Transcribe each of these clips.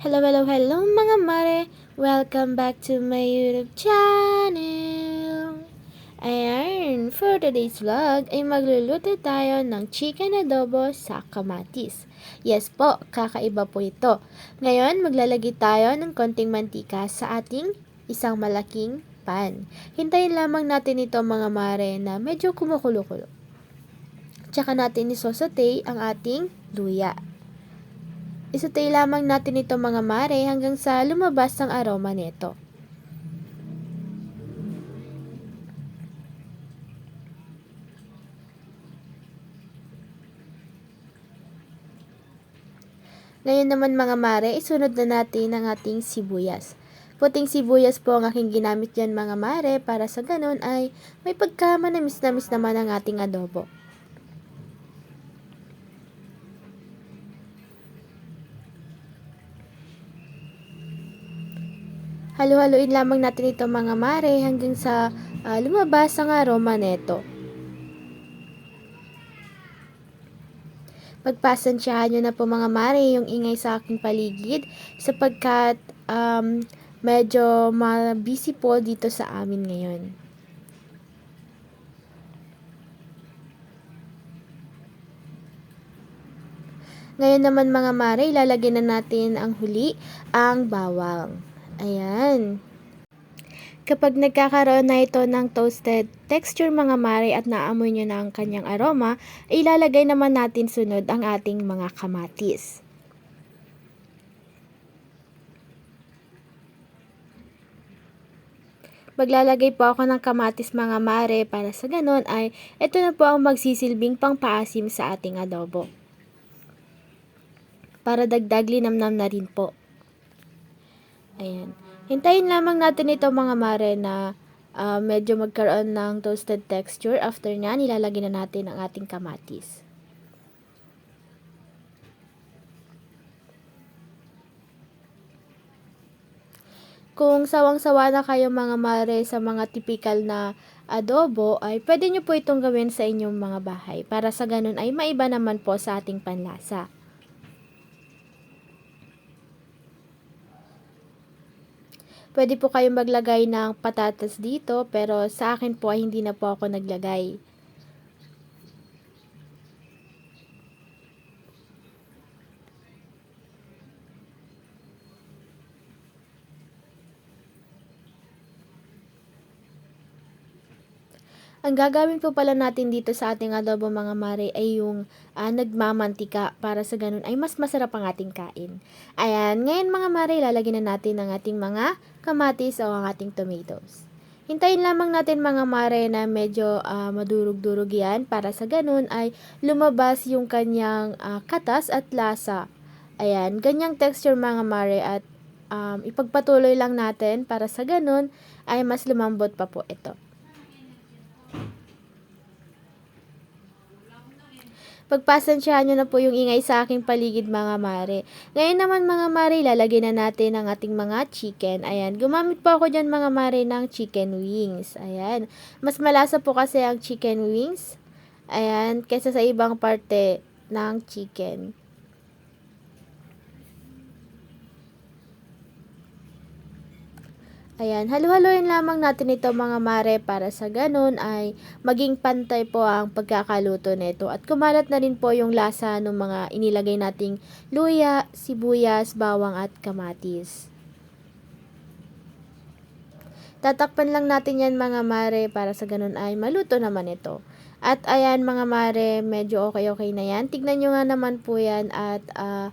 Hello, hello, hello mga mare! Welcome back to my YouTube channel! Ayan, for today's vlog ay magluluto tayo ng chicken adobo sa kamatis. Yes po, kakaiba po ito. Ngayon, maglalagay tayo ng konting mantika sa ating isang malaking pan. Hintayin lamang natin ito mga mare na medyo kumukulo-kulo. Tsaka natin isosote ang ating luya. Isutay lamang natin ito mga mare hanggang sa lumabas ang aroma nito. Ngayon naman mga mare, isunod na natin ang ating sibuyas. Puting sibuyas po ang aking ginamit dyan mga mare para sa ganun ay may pagka manamis-namis naman ang ating adobo. Halo-haloin lamang natin ito mga mare hanggang sa uh, lumabas ang aroma neto. Pagpasensyahan nyo na po mga mare yung ingay sa aking paligid sapagkat um, medyo busy po dito sa amin ngayon. Ngayon naman mga mare, ilalagay na natin ang huli, ang bawang. Ayan. Kapag nagkakaroon na ito ng toasted texture mga mare at naamoy nyo na ang kanyang aroma, ilalagay naman natin sunod ang ating mga kamatis. Maglalagay po ako ng kamatis mga mare para sa ganon ay ito na po ang magsisilbing pangpaasim sa ating adobo. Para dagdag linamnam na rin po. Ayan. Hintayin lamang natin ito mga mare na uh, medyo magkaroon ng toasted texture. After niya, nilalagay na natin ang ating kamatis. Kung sawang-sawa na kayo mga mare sa mga typical na adobo, ay pwede nyo po itong gawin sa inyong mga bahay. Para sa ganun ay maiba naman po sa ating panlasa. Pwede po kayong maglagay ng patatas dito, pero sa akin po ay hindi na po ako naglagay. Ang gagawin po pala natin dito sa ating adobo mga mare ay yung uh, nagmamantika para sa ganun ay mas masarap ang ating kain. Ayan, ngayon mga mare, lalagyan na natin ang ating mga kamatis o ang ating tomatoes. Hintayin lamang natin mga mare na medyo uh, madurog-durog yan para sa ganun ay lumabas yung kanyang uh, katas at lasa. Ayan, ganyang texture mga mare at um, ipagpatuloy lang natin para sa ganun ay mas lumambot pa po ito. Pagpasensyahan nyo na po yung ingay sa aking paligid mga mare. Ngayon naman mga mare, lalagay na natin ang ating mga chicken. Ayan, gumamit po ako dyan mga mare ng chicken wings. Ayan, mas malasa po kasi ang chicken wings. Ayan, kesa sa ibang parte ng chicken. Ayan, halu-haluin lamang natin ito mga mare para sa ganun ay maging pantay po ang pagkakaluto nito at kumalat na rin po yung lasa ng mga inilagay nating luya, sibuyas, bawang at kamatis. Tatakpan lang natin yan mga mare para sa ganun ay maluto naman ito. At ayan mga mare, medyo okay-okay na yan. Tignan nyo nga naman po yan at uh,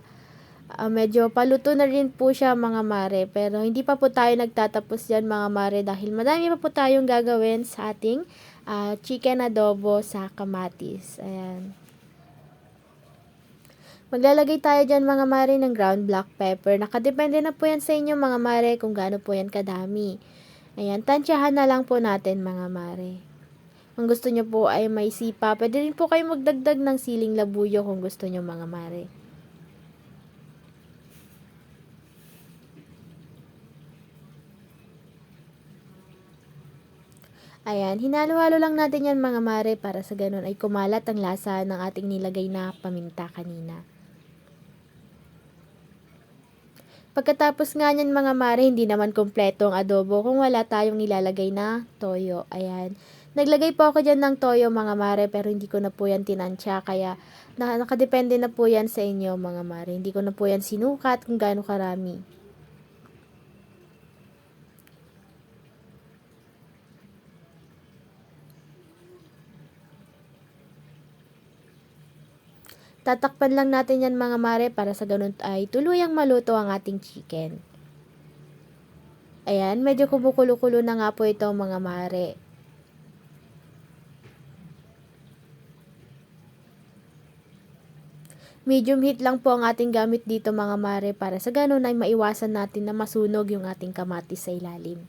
uh, medyo paluto na rin po siya mga mare. Pero hindi pa po tayo nagtatapos yan mga mare dahil madami pa po tayong gagawin sa ating uh, chicken adobo sa kamatis. Ayan. Maglalagay tayo dyan mga mare ng ground black pepper. Nakadepende na po yan sa inyo mga mare kung gaano po yan kadami. Ayan, tansyahan na lang po natin mga mare. Kung gusto nyo po ay may sipa, pwede rin po kayo magdagdag ng siling labuyo kung gusto nyo mga mare. Ayan, hinalo-halo lang natin yan mga mare para sa ganun ay kumalat ang lasa ng ating nilagay na paminta kanina. Pagkatapos nga niyan mga mare, hindi naman kompleto ang adobo kung wala tayong nilalagay na toyo. Ayan. Naglagay po ako dyan ng toyo mga mare pero hindi ko na po yan tinansya kaya na, nakadepende na po yan sa inyo mga mare. Hindi ko na po yan sinukat kung gaano karami. Tatakpan lang natin yan mga mare para sa ganun ay tuluyang maluto ang ating chicken. Ayan, medyo kumukulo-kulo na nga po ito mga mare. Medium heat lang po ang ating gamit dito mga mare para sa ganun ay maiwasan natin na masunog yung ating kamatis sa ilalim.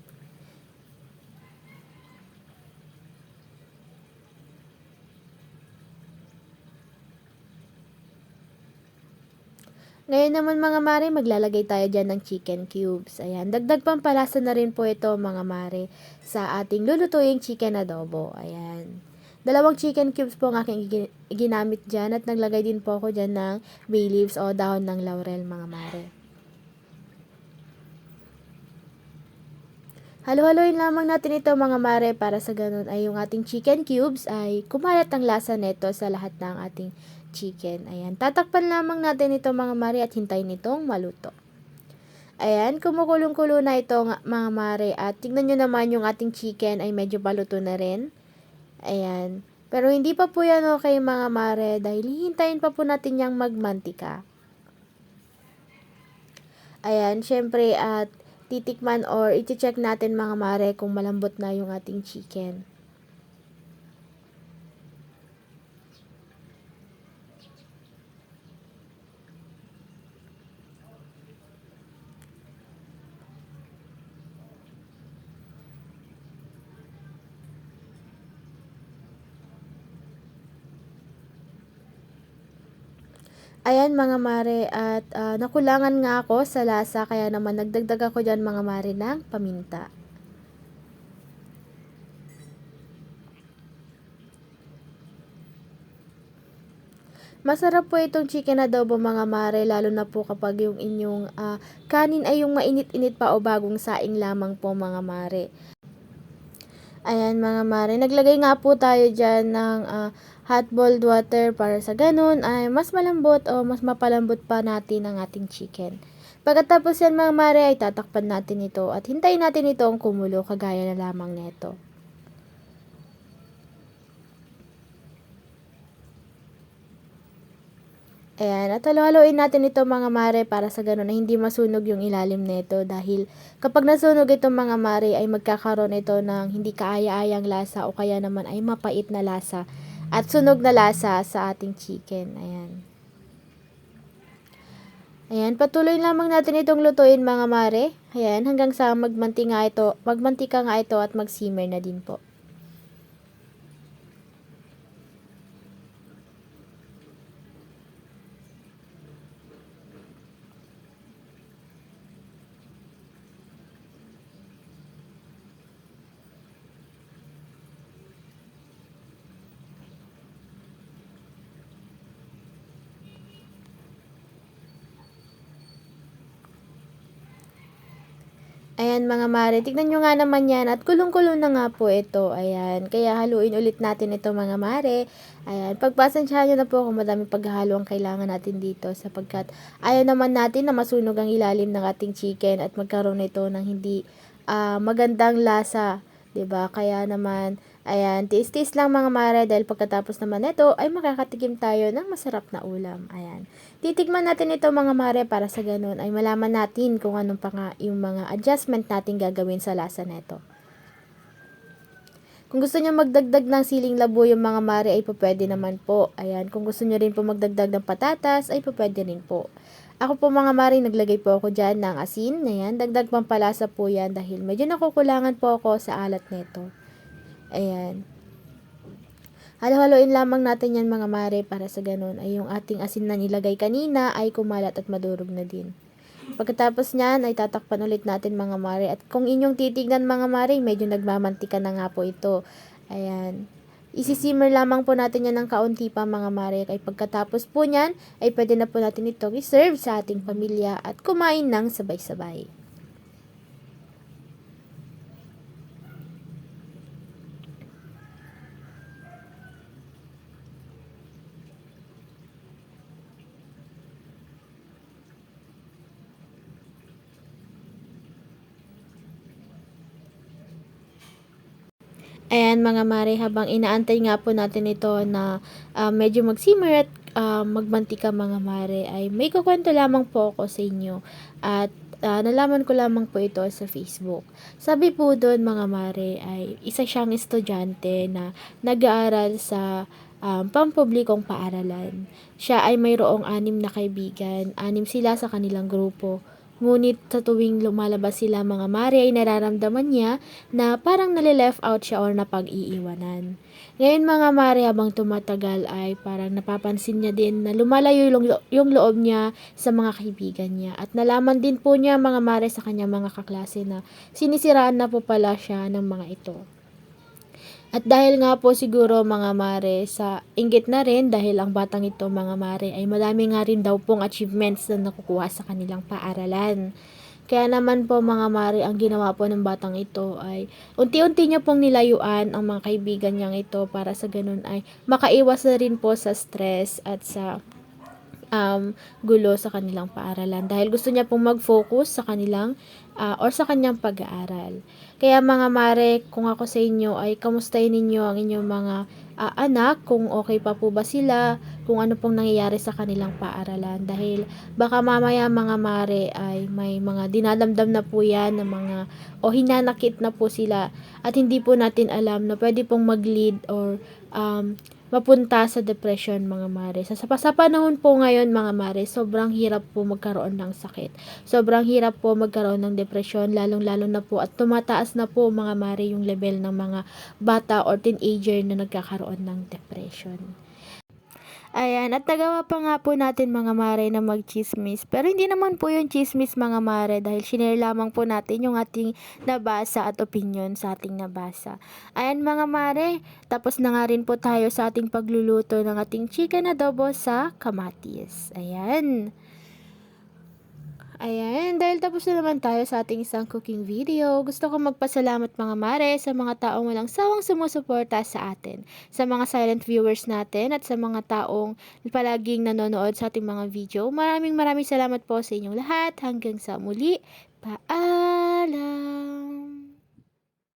Ngayon naman mga mare, maglalagay tayo dyan ng chicken cubes. Ayan, dagdag pampalasa na rin po ito mga mare sa ating lulutuing chicken adobo. Ayan. Dalawang chicken cubes po ang aking gi- ginamit dyan at naglagay din po ako dyan ng bay leaves o dahon ng laurel mga mare. Halo-haloin lamang natin ito mga mare para sa ganun ay yung ating chicken cubes ay kumalat ang lasa neto sa lahat ng ating chicken. Ayan, tatakpan lamang natin ito mga mare at hintayin itong maluto. Ayan, kumukulong-kulo na ito mga mare at tignan nyo naman yung ating chicken ay medyo paluto na rin. Ayan, pero hindi pa po yan okay mga mare dahil hihintayin pa po natin yung magmantika. Ayan, syempre at titikman or iti-check natin mga mare kung malambot na yung ating chicken. Ayan mga mare at ah, nakulangan nga ako sa lasa kaya naman nagdagdag ako dyan mga mare ng paminta. Masarap po itong chicken adobo mga mare lalo na po kapag yung inyong ah, kanin ay yung mainit-init pa o bagong saing lamang po mga mare. Ayan mga mare, naglagay nga po tayo dyan ng ah, hot boiled water para sa ganun ay mas malambot o mas mapalambot pa natin ang ating chicken. Pagkatapos yan mga mare ay tatakpan natin ito at hintayin natin ito ang kumulo kagaya na lamang neto. Ayan, at halo-haloin natin ito mga mare para sa ganun na hindi masunog yung ilalim nito dahil kapag nasunog itong mga mare ay magkakaroon ito ng hindi kaaya-ayang lasa o kaya naman ay mapait na lasa at sunog na lasa sa ating chicken. Ayan. Ayan, patuloy lamang natin itong lutuin mga mare. Ayan, hanggang sa magmantika ito, magmantika nga ito at mag-simmer na din po. Ayan mga mare, tignan nyo nga naman yan at kulong-kulong na nga po ito. Ayan, kaya haluin ulit natin ito mga mare. Ayan, pagpasensyahan nyo na po kung madami paghahalo ang kailangan natin dito sapagkat ayaw naman natin na masunog ang ilalim ng ating chicken at magkaroon ito ng hindi ah, magandang lasa. ba Kaya naman, ayan, tiis-tiis lang mga mare dahil pagkatapos naman ito ay makakatikim tayo ng masarap na ulam. Ayan. Titikman natin ito mga mare para sa ganun ay malaman natin kung anong pa nga yung mga adjustment natin gagawin sa lasa nito. Kung gusto niyo magdagdag ng siling labo yung mga mare ay pwede naman po. Ayan, kung gusto niyo rin po magdagdag ng patatas ay pwede rin po. Ako po mga mare, naglagay po ako dyan ng asin. Ayan, dagdag pampalasa po yan dahil medyo nakukulangan po ako sa alat nito. Ayan. Halo-haloin lamang natin yan mga mare para sa ganun ay yung ating asin na nilagay kanina ay kumalat at madurog na din. Pagkatapos niyan ay tatakpan ulit natin mga mare at kung inyong titignan mga mare medyo nagmamantika na nga po ito. Ayan. Isisimmer lamang po natin yan ng kaunti pa mga mare. Kaya pagkatapos po niyan, ay pwede na po natin ito i-serve sa ating pamilya at kumain ng sabay-sabay. Ayan mga mare, habang inaantay nga po natin ito na ah, medyo mag-simmer at ah, magmantika mga mare, ay may kukwento lamang po ako sa inyo. At ah, nalaman ko lamang po ito sa Facebook. Sabi po doon mga mare ay isa siyang estudyante na nag-aaral sa um, pampublikong paaralan. Siya ay mayroong anim na kaibigan, anim sila sa kanilang grupo. Ngunit sa tuwing lumalabas sila mga mare ay nararamdaman niya na parang nale-left out siya or napag-iiwanan. Ngayon mga mare habang tumatagal ay parang napapansin niya din na lumalayo yung, lo- yung loob niya sa mga kaibigan niya. At nalaman din po niya mga mare sa kanyang mga kaklase na sinisiraan na po pala siya ng mga ito. At dahil nga po siguro mga mare sa inggit na rin dahil ang batang ito mga mare ay madami nga rin daw pong achievements na nakukuha sa kanilang paaralan. Kaya naman po mga mare ang ginawa po ng batang ito ay unti-unti niya pong nilayuan ang mga kaibigan niyang ito para sa ganun ay makaiwas na rin po sa stress at sa um, gulo sa kanilang paaralan dahil gusto niya pong mag-focus sa kanilang ah, or sa kanyang pag-aaral. Kaya mga mare, kung ako sa inyo ay kamustahin ninyo ang inyong mga ah, anak, kung okay pa po ba sila, kung ano pong nangyayari sa kanilang paaralan. Dahil baka mamaya mga mare ay may mga dinadamdam na po yan ng mga o hinanakit na po sila at hindi po natin alam na pwede pong mag-lead or um, mapunta sa depression mga mare. Sa, sa panahon po ngayon mga mare, sobrang hirap po magkaroon ng sakit. Sobrang hirap po magkaroon ng depression, lalong-lalo na po at tumataas na po mga mare yung level ng mga bata or teenager na nagkakaroon ng depression. Ayan, at nagawa pa nga po natin mga mare na mag-chismis. Pero hindi naman po yung chismis mga mare dahil shinare lamang po natin yung ating nabasa at opinion sa ating nabasa. Ayan mga mare, tapos na nga rin po tayo sa ating pagluluto ng ating chicken adobo sa kamatis. Ayan. Ayan, dahil tapos na naman tayo sa ating isang cooking video, gusto ko magpasalamat mga mare sa mga taong walang sawang sumusuporta sa atin, sa mga silent viewers natin at sa mga taong palaging nanonood sa ating mga video. Maraming maraming salamat po sa inyong lahat. Hanggang sa muli, paalam!